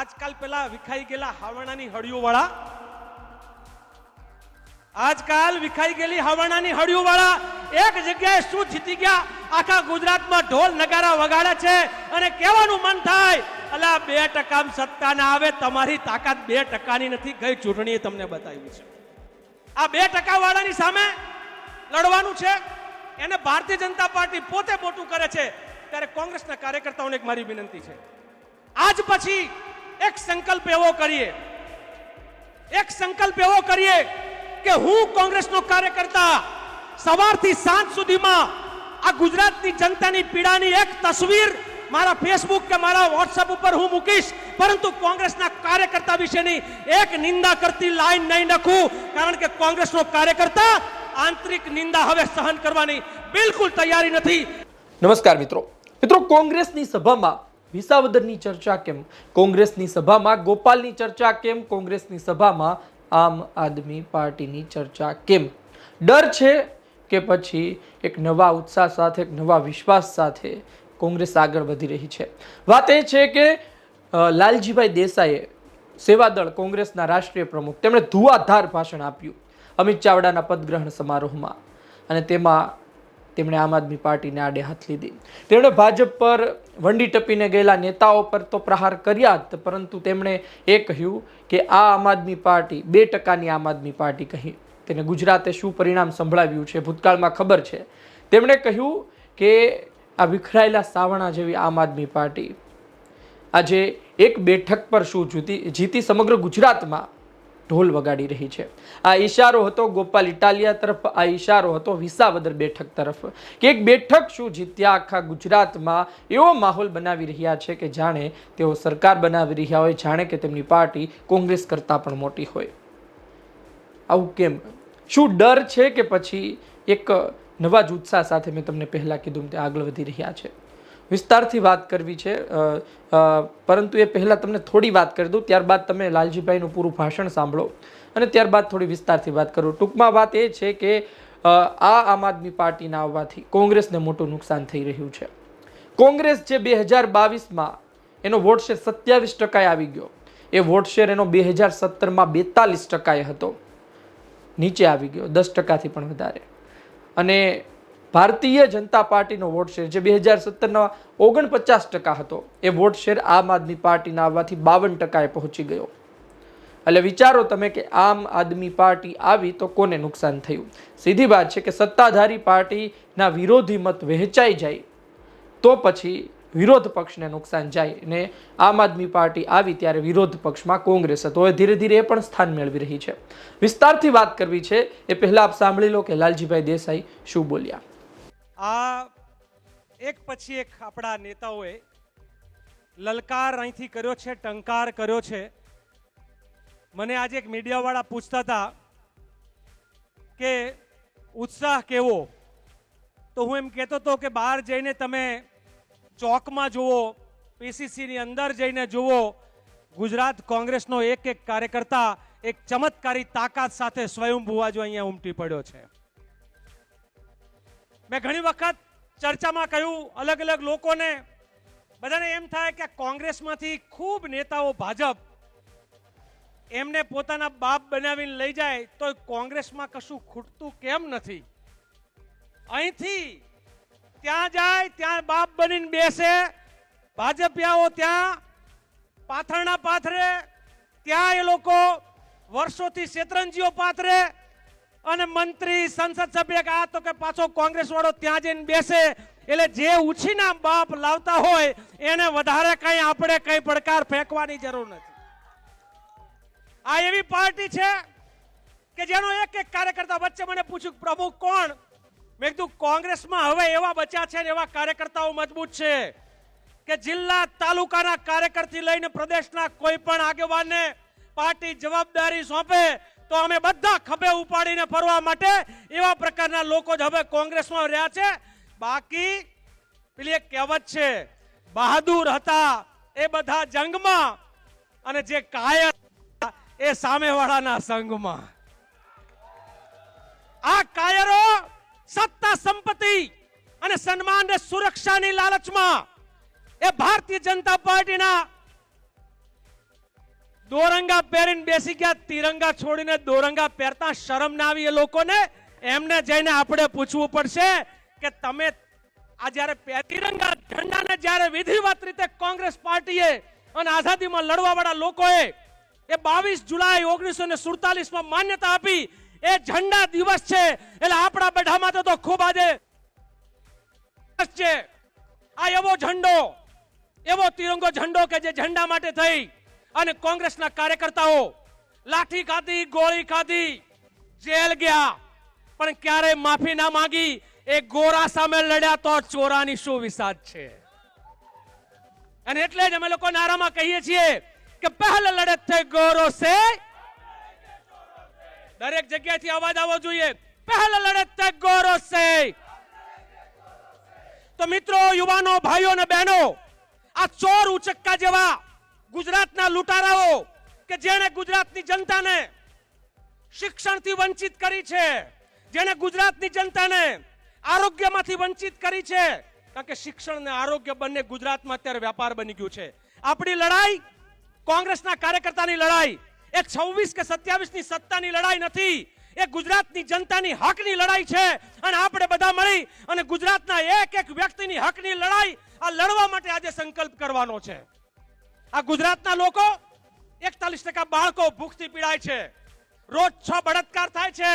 આજકાલ પેલા વિખાઈ ગયેલા હાવણાની હળિયો વાળા આજકાલ વિખાઈ ગયેલી હવાણાની હળિયો વાળા એક જગ્યાએ શું જીતી ગયા? આખા ગુજરાતમાં ઢોલ નગારા વગાડે છે અને કહેવાનું મન થાય, અલા, બે ટકા સત્તા ના આવે, તમારી તાકાત બે ટકાની નથી. ગઈ ચૂંટણીએ તમને બતાવ્યું છે. આ બે ટકા વાળાની સામે લડવાનું છે. એને ભારતીય જનતા પાર્ટી પોતે મોટું કરે છે. ત્યારે કોંગ્રેસના કાર્યકર્તાઓને એક મારી વિનંતી છે. આજ પછી એક સંકલ્પ એવો કરીએ. એક સંકલ્પ એવો કરીએ કે હું કોંગ્રેસનો કાર્યકર્તા સવારથી સાંજ સુધીમાં આ ગુજરાતની જનતાની પીડાની એક તસવીર મારા ફેસબુક કે મારા વોટ્સએપ ઉપર હું મૂકીશ. પરંતુ કોંગ્રેસના કાર્યકર્તા વિશેની એક નિંદા કરતી લાઈન નહીં નાખું. કારણ કે કોંગ્રેસનો કાર્યકર્તા આંતરિક નિંદા હવે સહન કરવાની બિલકુલ તૈયારી નથી. નમસ્કાર મિત્રો. મિત્રો, કોંગ્રેસની સભામાં વિસાવદરની ચર્ચા કેમ? કોંગ્રેસની સભામાં, ગોપાલની ચર્ચા કેમ? કોંગ્રેસની સભામાં આમ આદમી પાર્ટીની ચર્ચા કેમ? ડર છે કે પછી એક નવા ઉત્સાહ સાથે, એક નવા વિશ્વાસ સાથે કોંગ્રેસ આગળ વધી રહી છે. વાત એ છે કે લાલજીભાઈ દેસાઈએ સેવાદળ કોંગ્રેસના રાષ્ટ્રીય પ્રમુખ, તેમણે ધુઆધાર ભાષણ આપ્યું અમિત ચાવડાના પદગ્રહણ સમારોહમાં. અને તેમાં તેમણે આમ આદમી પાર્ટીને આડે હાથ લીધી. તેમણે ભાજપ પર વંડી ટપીને ગયેલા નેતાઓ પર તો પ્રહાર કર્યા જ, પરંતુ તેમણે એ કહ્યું કે આ આમ આદમી પાર્ટી બે ટકાની આમ આદમી પાર્ટી કહી. તેને ગુજરાતે શું પરિણામ સંભળાવ્યું છે ભૂતકાળમાં ખબર છે. તેમણે કહ્યું કે આ વિખરાયેલા સાવણા જેવી આમ આદમી પાર્ટી આજે એક બેઠક પર શું જીતી જીતી સમગ્ર ગુજરાતમાં ઢોલ વગાડી રહી છે. આ ઈશારો હતો ગોપાલ ઇટાલિયા તરફ, આ ઈશારો હતો વિસાવદર બેઠક તરફ. કે એક બેઠક શું જીત્યા આખા ગુજરાતમાં, એવો માહોલ બનાવી રહ્યા છે કે જાણે તેઓ સરકાર બનાવી રહ્યા હોય, જાણે કે તેમની પાર્ટી કોંગ્રેસ કરતાં પણ મોટી હોય. આવું કેમ? શું ડર છે કે પછી એક નવા જ ઉત્સાહ સાથે મેં તમને પહેલાં કીધું તે આગળ વધી રહ્યા છે? વિસ્તારથી વાત કરવી છે. પરંતુ એ પહેલાં તમને થોડી વાત કરી દઉં, ત્યારબાદ તમે લાલજીભાઈનું પૂરું ભાષણ સાંભળો અને ત્યારબાદ થોડી વિસ્તારથી વાત કરું. ટૂંકમાં વાત એ છે કે આ આમ આદમી પાર્ટીના આવવાથી કોંગ્રેસને મોટું નુકસાન થઈ રહ્યું છે. કોંગ્રેસ જે બે હજાર બાવીસમાં એનો વોટ શેર સત્યાવીસ ટકાએ આવી ગયો. એ વોટ શેર એનો બે હજાર સત્તરમાં બેતાલીસ ટકાએ હતો. નીચે આવી ગયો, દસ ટકાથી પણ વધારે. અને ભારતીય જનતા પાર્ટીનો વોટ શેર જે બે હજાર સત્તરના ઓગણપચાસ ટકા હતો, એ વોટ શેર આમ આદમી પાર્ટીના આવવાથી બાવન ટકાએ પહોંચી ગયો. એટલે વિચારો તમે કે આમ આદમી પાર્ટી આવી તો કોને નુકસાન થયું? સીધી વાત છે કે સત્તાધારી પાર્ટીના વિરોધી મત વહેંચાઈ જાય તો પછી વિરોધ પક્ષને નુકસાન જાય અને આમ આદમી પાર્ટી આવી ત્યારે વિરોધ પક્ષમાં કોંગ્રેસ હતો. એ ધીરે ધીરે એ પણ સ્થાન મેળવી રહી છે. વિસ્તારથી વાત કરવી છે, એ પહેલાં આપ સાંભળી લો કે લાલજીભાઈ દેસાઈ શું બોલ્યા. આ એક પછી એક આપણા નેતાઓએ લલકાર અહીંથી કર્યો છે, ટંકાર કર્યો છે. મને આજે એક મીડિયાવાળા પૂછતા હતા કે ઉત્સાહ કેવો? તો હું એમ કહેતો હતો કે બહાર જઈને તમે ચોકમાં જુઓ, પીસીસીની અંદર જઈને જુઓ, ગુજરાત કોંગ્રેસનો એક એક કાર્યકર્તા એક ચમત્કારી તાકાત સાથે સ્વયંભુવા જો અહીંયા ઉમટી પડ્યો છે. મેં ઘણી વખત ચર્ચામાં કહ્યું, અલગ અલગ લોકોને. બધાને એમ થાય કે કોંગ્રેસમાંથી ખૂબ નેતાઓ ભાજપ એમને પોતાના બાપ બનાવીને લઈ જાય તો કોંગ્રેસમાં કશું ખૂટતું કેમ નથી? અહીંથી ત્યાં જાય, ત્યાં બાપ બનીને બેસે, ભાજપિયાઓ ત્યાં પાથરણા પાથરે, ત્યાં એ લોકો વર્ષોથી શેતરંજીઓ પાથરે અને મંત્રી સંસદ સભ્ય કે આ તો કે પાછો કોંગ્રેસ વાળો ત્યાં જઈને બેસે. એટલે જે ઉછીના બાપ લાવતા હોય, એને વધારે કઈ આપણે કઈ પડકાર ફેંકવાની જરૂર નથી. આ એવી પાર્ટી છે કે જેનો એક એક કાર્યકર્તા વચ્ચે મને પૂછ્યું, પ્રભુ કોણ? મેં કીધું, કોંગ્રેસમાં હવે એવા બચ્યા છે ને એવા કાર્યકર્તાઓ મજબૂત છે કે જિલ્લા તાલુકાના કાર્યકરથી લઈને પ્રદેશના કોઈ પણ આગેવાનને પાર્ટી જવાબદારી સોંપે તો અમે બધા ખભે ઉપાડીને ફરવા માટે એવા પ્રકારના લોકો જ હવે કોંગ્રેસમાં રહ્યા છે. બાકી પેલી એક કહેવત છે, બહાદુર હતા એ બધા જંગમાં અને જે કાયર એ સામેવાળાના સંઘમાં આ કાયરો સત્તા, સંપત્તિ અને સન્માન અને સુરક્ષાની લાલચમાં એ ભારતીય જનતા પાર્ટીના દોરંગા પહેરીને બેસી ગયા, તિરંગા છોડીને દોરંગા પહેરતા શરમ ના આવી એ લોકોને. એમને જઈને આપણે પૂછવું પડશે કે તમે આ જ્યારે તિરંગા ઝંડાને જ્યારે વિધિવત રીતે કોંગ્રેસ પાર્ટીએ અને આઝાદીમાં લડવા વાળા લોકોએ એ બાવીસ જુલાઈ ઓગણીસો ને સુડતાલીસમાં માન્યતા આપી. એ ઝંડા દિવસ છે. એટલે આપણા બધામાં તો- ખૂબ આજે છે. આ એવો ઝંડો, એવો તિરંગો ઝંડો કે જે ઝંડા માટે થઈ. અને કોંગ્રેસના કાર્યકર્તાઓ લાઠી ખાધી, ગોળી ખાધી, જેલ ગયા. પણ ક્યારે માફી ના માંગી? એ ગોરા સામે લડ્યા તો ચોરાની શું વિસાદ છે? અને એટલે જ અમે લોકો નારામાં કહીએ છીએ કે પહેલ લડત થઈ, ગોરો સે. દરેક જગ્યાએથી અવાજ આવવો જોઈએ. પહેલ લડત થઈ, ગોરો સે. તો મિત્રો, યુવાનો, ભાઈઓ અને બહેનો, આ ચોર ઉચક્કા જેવા ગુજરાતના લૂંટારાઓ કે જેણે ગુજરાતની જનતાને શિક્ષણથી વંચિત કરી છે, જેણે ગુજરાતની જનતાને આરોગ્યમાંથી વંચિત કરી છે, કારણ કે શિક્ષણ અને આરોગ્ય બંને ગુજરાતમાં અત્યારે વ્યાપાર બની ગયું છે. આપણી લડાઈ, કોંગ્રેસના કાર્યકર્તાની લડાઈ, એ છવ્વીસ કે સત્યાવીસની સત્તાની લડાઈ નથી, એ ગુજરાતની જનતાની હકની લડાઈ છે, અને આપણે બધા મળી અને ગુજરાતના એક એક વ્યક્તિની હકની લડાઈ આ લડવા માટે આજે સંકલ્પ કરવાનો છે. આ ગુજરાતના લોકો એકતાલીસ ટકા બાળકો ભૂખથી પીડાય છે. રોજ છ બળાત્કાર થાય છે.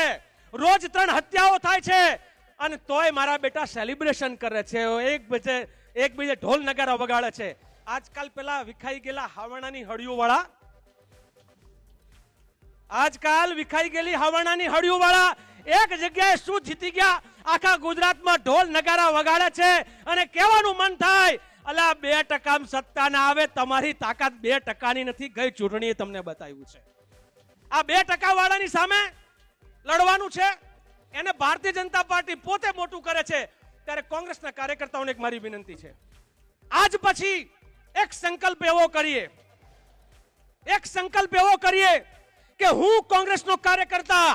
રોજ ત્રણ હત્યાઓ થાય છે. અને તોય મારા બેટા સેલિબ્રેશન કરે છે. એક બીજે એક બીજે ઢોલ નગારા વગાડે છે. આજકાલ પેલા વિખાઈ ગયેલા હાવણાની હળિયું વાળા આજકાલ વિખાઈ ગયેલી હવાણાની હળિયું વાળા એક જગ્યાએ શું જીતી ગયા? આખા ગુજરાતમાં ઢોલ નગારા વગાડે છે અને કહેવાનું મન થાય અલા, બે ટકા સત્તા ના આવે, તમારી તાકાત બે ટકાની નથી. ગઈ ચૂંટણીએ તમને બતાવ્યું છે. આ બે ટકા વાળાની સામે લડવાનું છે. એને ભારતીય જનતા પાર્ટી પોતે મોટું કરે છે. ત્યારે કોંગ્રેસના કાર્યકર્તાઓને એક મારી વિનંતી છે. આજ પછી એક સંકલ્પ એવો કરીએ, એક સંકલ્પ એવો કરીએ કે હું કોંગ્રેસનો કાર્યકર્તા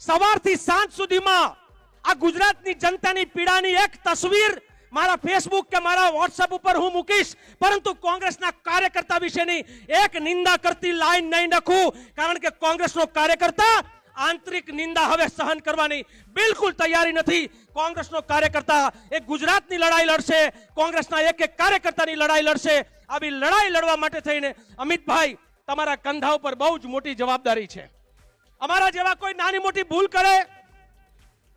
સવારથી સાંજ સુધીમાં આ ગુજરાતની જનતાની પીડાની એક તસવીર મારા ફેસબુક કે મારા વોટ્સએપ ઉપર હું મૂકીશ. પરંતુ કોંગ્રેસના કાર્યકર્તા વિશેની એક નિંદા કરતી લાઈન નહીં નાખું કારણ કે કોંગ્રેસનો કાર્યકર્તા આંતરિક નિંદા હવે સહન કરવાની બિલકુલ તૈયારી નથી. કોંગ્રેસનો કાર્યકર્તા એ ગુજરાતની લડાઈ લડશે. કોંગ્રેસના એક એક કાર્યકર્તાની લડાઈ લડશે. આવી લડાઈ લડવા માટે થઈને અમિતભાઈ તમારા કંધા ઉપર બહુ જ મોટી જવાબદારી છે. અમારા જેવા કોઈ નાની મોટી ભૂલ કરે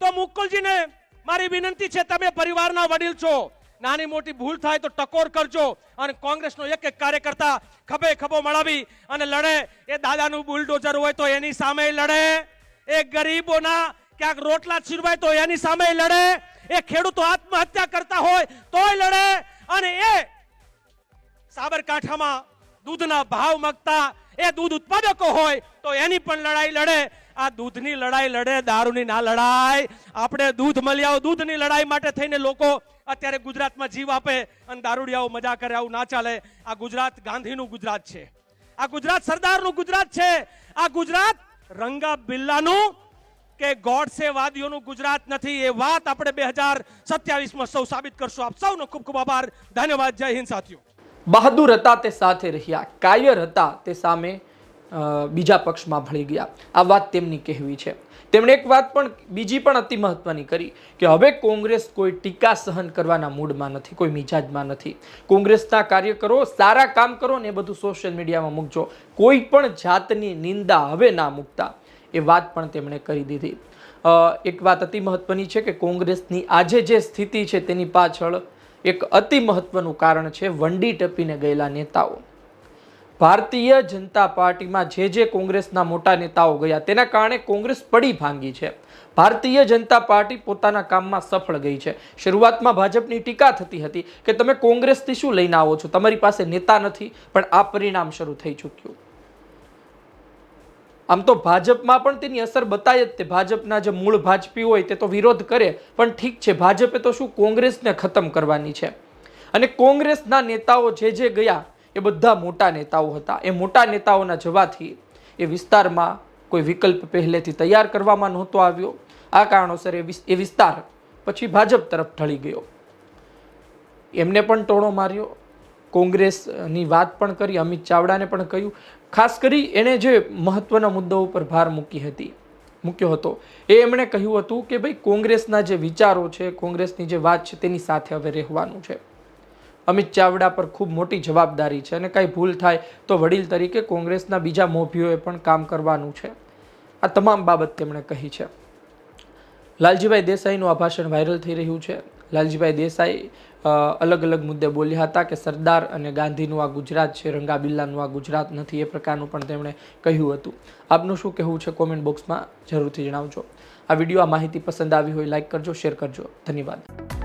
તો મુકુલજીને મારી વિનંતી છે, તમે પરિવારના વડીલ છો. નાની મોટી ભૂલ થાય તો ટકોર કરજો અને કોંગ્રેસનો એક એક કાર્યકર્તા ખભે ખભો મળાવી અને લડે. એ દાદાનું બુલડોઝર હોય તો એની સામે લડે. એ ગરીબોના ક્યાંક રોટલા છીરવાય તો એની સામે લડે. એ ખેડૂતો આત્મહત્યા કરતા હોય તોય લડે. અને એ સાબરકાંઠામાં દૂધના ભાવ મગતા એ દૂધ ઉત્પાદકો હોય તો એની પણ લડાઈ લડે. આ દૂધની લડાઈ લડે, દારૂની ના લડાઈ આપણે દૂધ મળી દૂધની લડાઈ માટે થઈને લોકો અત્યારે ગુજરાતમાં જીવ આપે અને દારૂડિયાઓ મજા કરે, આવું ના ચાલે. આ ગુજરાત ગાંધીનું ગુજરાત છે. આ ગુજરાત સરદારનું ગુજરાત છે. આ ગુજરાત રંગા બિલ્લાનું કે ગોડસે વાદીઓનું ગુજરાત નથી એ વાત આપણે બે હજાર સત્યાવીસમાં સૌ સાબિત કરશું. આપ સૌનો ખૂબ ખૂબ આભાર. ધન્યવાદ. જય હિન્દ, સાથીઓ. બહાદુર હતા તે સાથે રહ્યા, કાયર હતા તે સામે. બીજા પક્ષમાં ભળી ગયા. આ વાત તેમની કહેવી છે. તેમણે એક વાત પણ, બીજી પણ અતિ મહત્વની કરી કે હવે કોંગ્રેસ કોઈ ટીકા સહન કરવાના મૂડમાં નથી, કોઈ મિજાજમાં નથી. કોંગ્રેસના કાર્યકરો સારા કામ કરો ને એ બધું સોશિયલ મીડિયામાં મૂકજો. કોઈ પણ જાતની નિંદા હવે ના મૂકતા. એ વાત પણ તેમણે કરી દીધી. એક વાત અતિ મહત્વની છે કે કોંગ્રેસની આજે જે સ્થિતિ છે તેની પાછળ એક અતિ મહત્વનું કારણ છે વંડી ટપીને ગયેલા નેતાઓ. ભારતીય જનતા પાર્ટીમાં જે જે કોંગ્રેસના મોટા નેતાઓ ગયા, તેના કારણે કોંગ્રેસ પડી ભાંગી છે. ભારતીય જનતા પાર્ટી પોતાના કામમાં સફળ ગઈ છે. શરૂઆતમાં ભાજપની ટીકા થતી હતી કે તમે કોંગ્રેસથી શું લઈને આવો છો? તમારી પાસે નેતા નથી, પણ આ પરિણામ શરૂ થઈ ચૂક્યું. આમ તો ભાજપમાં પણ તેની અસર બતાય જ તે. ભાજપના જે મૂળ ભાજપી હોય તે તો વિરોધ કરે, પણ ઠીક છે, ભાજપે તો શું કોંગ્રેસને ખતમ કરવાની છે? અને કોંગ્રેસના નેતાઓ જે જે ગયા એ બધા મોટા નેતાઓ હતા. એ મોટા નેતાઓના જવાથી એ વિસ્તારમાં કોઈ વિકલ્પ પહેલેથી તૈયાર કરવામાં નહોતો આવ્યો. આ કારણોસર એ એ વિસ્તાર પછી ભાજપ તરફ ઢળી ગયો. એમને પણ ટોણો માર્યો. કોંગ્રેસની વાત પણ કરી, અમિત ચાવડાને પણ કહ્યું. ખાસ કરી એણે જે મહત્વના મુદ્દાઓ ઉપર ભાર મૂકી હતી, મૂક્યો હતો, એ એમણે કહ્યું હતું કે ભાઈ કોંગ્રેસના જે વિચારો છે, કોંગ્રેસની જે વાત છે તેની સાથે હવે રહેવાનું છે. અમિત ચાવડા પર ખૂબ મોટી જવાબદારી છે અને કાંઈ ભૂલ થાય તો વડીલ તરીકે કોંગ્રેસના બીજા મોભીઓએ પણ કામ કરવાનું છે. આ તમામ બાબત તેમણે કહી છે. લાલજીભાઈ દેસાઈનું આ ભાષણ વાયરલ થઈ રહ્યું છે. લાલજીભાઈ દેસાઈ અલગ અલગ મુદ્દે બોલ્યા હતા કે સરદાર અને ગાંધીનું આ ગુજરાત છે, રંગાબિલ્લાનું આ ગુજરાત નથી એ પ્રકારનું પણ તેમણે કહ્યું હતું. આપનું શું કહેવું છે કોમેન્ટ બોક્સમાં જરૂરથી જણાવજો. આ વીડિયો આ માહિતી પસંદ આવી હોય લાઇક કરજો, શેર કરજો. ધન્યવાદ.